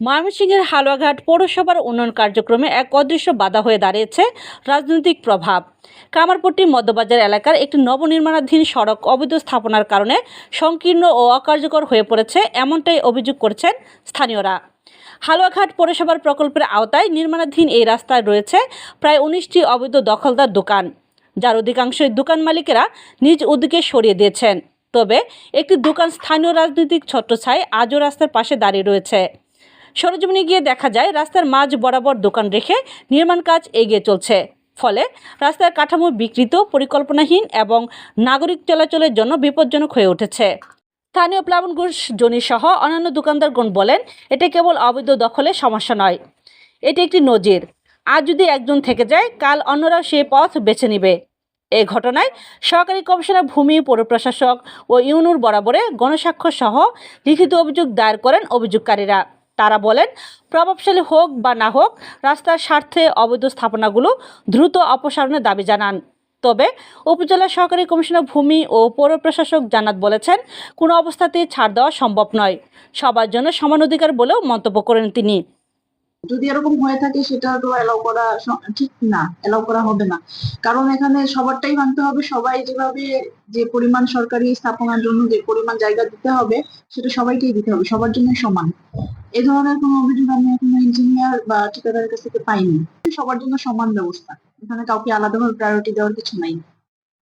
ময়মনসিংহের হালুয়াঘাট পৌরসভার উন্নয়ন কার্যক্রমে এক অদৃশ্য বাধা হয়ে দাঁড়িয়েছে রাজনৈতিক প্রভাব। কামারপট্টি মধ্যবাজার এলাকার একটি নবনির্মাণাধীন সড়ক অবৈধ স্থাপনার কারণে সংকীর্ণ ও অকার্যকর হয়ে পড়েছে এমনটাই অভিযোগ করছেন স্থানীয়রা। হালুয়াঘাট পৌরসভার প্রকল্পের আওতায় নির্মাণাধীন এই রাস্তায় রয়েছে প্রায় উনিশটি অবৈধ দখলদার দোকান, যার অধিকাংশই দোকান মালিকেরা নিজ উদ্যোগে সরিয়ে দিয়েছেন। তবে একটি দোকান স্থানীয় রাজনৈতিক ছত্রছায় আজও রাস্তার পাশে দাঁড়িয়ে রয়েছে। সরজমিনে গিয়ে দেখা যায়, রাস্তার মাঝ বরাবর দোকান রেখে নির্মাণ কাজ এগিয়ে চলছে। ফলে রাস্তার কাঠামো বিকৃত, পরিকল্পনাহীন এবং নাগরিক চলাচলের জন্য বিপজ্জনক হয়ে উঠেছে। স্থানীয় প্লাবন ঘোষ জনি সহ অন্যান্য দোকানদারগণ বলেন, এটা কেবল অবৈধ দখলের সমস্যা নয়। এটি একটি নজির। আজ যদি একজন থেকে যায়, কাল অন্যরাও সেই পথ বেছে নেবে। এই ঘটনায় সহকারী কমিশনার ভূমি পৌর প্রশাসক ও ইউনুর বরাবরে গণস্বাক্ষর সহ লিখিত অভিযোগ দায়ের করেন অভিযোগকারীরা। তারা বলেন, প্রভাবশালী হোক বা না হোক, রাস্তার স্বার্থে অবৈধ স্থাপনাগুলো দ্রুত অপসারণের দাবি জানান। তবে উপজেলা সহকারী কমিশনার ভূমি ও পৌর প্রশাসক জানাত বলেছেন, কোনো অবস্থাতেই ছাড় দেওয়া সম্ভব নয়। সবার জন্য সমান অধিকার বলেও মন্তব্য করেন তিনি। যদি এরকম হয়ে থাকে, সেটা তো এলাও করা ঠিক না এলাও করা হবে না। কারণ এখানে সবারটাই মানতে হবে, সবাই যেভাবে যে পরিমাণ সরকারি স্থাপনার জন্য যে পরিমাণ জায়গা দিতে হবে, সেটা সবাইকেই দিতে হবে, সবার জন্য সমান। এ ধরনের কোনো অভিযোগ আমি এখনও ইঞ্জিনিয়ার বা ঠিকাদারের কাছ থেকে পাইনি। সবার জন্য সমান ব্যবস্থা। এখানে কাউকে আলাদাভাবে প্রায়োরিটি দেওয়ার কিছু নাই।